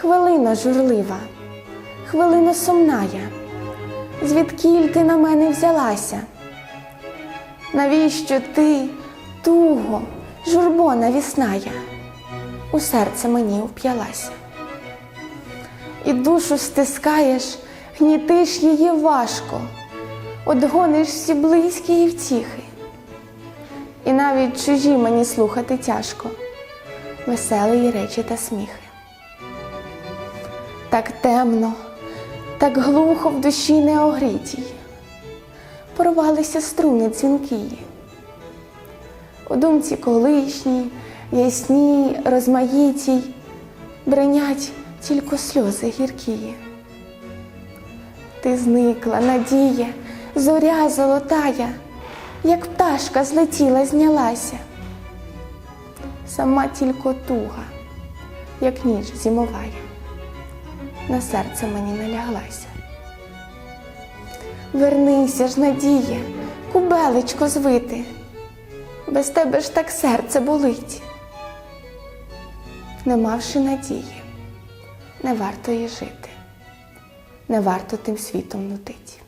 хвилина журлива, хвилина сумная, звідкіль ти на мене взялася? Навіщо ти, туго, журбо навісная, у серце мені вп'ялася? І душу стискаєш, гнітиш її важко, одгониш всі близькі її втіхи. І навіть чужі мені слухати тяжко, веселої речі та сміхи. Так темно, так глухо в душі неогрітій, порвалися струни дзвінкії. У думці колишній, ясній, розмаїтій, бренять тільки сльози гіркії. Ти зникла, надія, зоря золотая, як пташка злетіла, знялася. Сама тільки туга, як ніч зимовая, на серце мені наляглася. Вернися ж, надія, кубелечко звити, без тебе ж так серце болить. Не мавши надії, не варто їй жити, не варто тим світом нудить.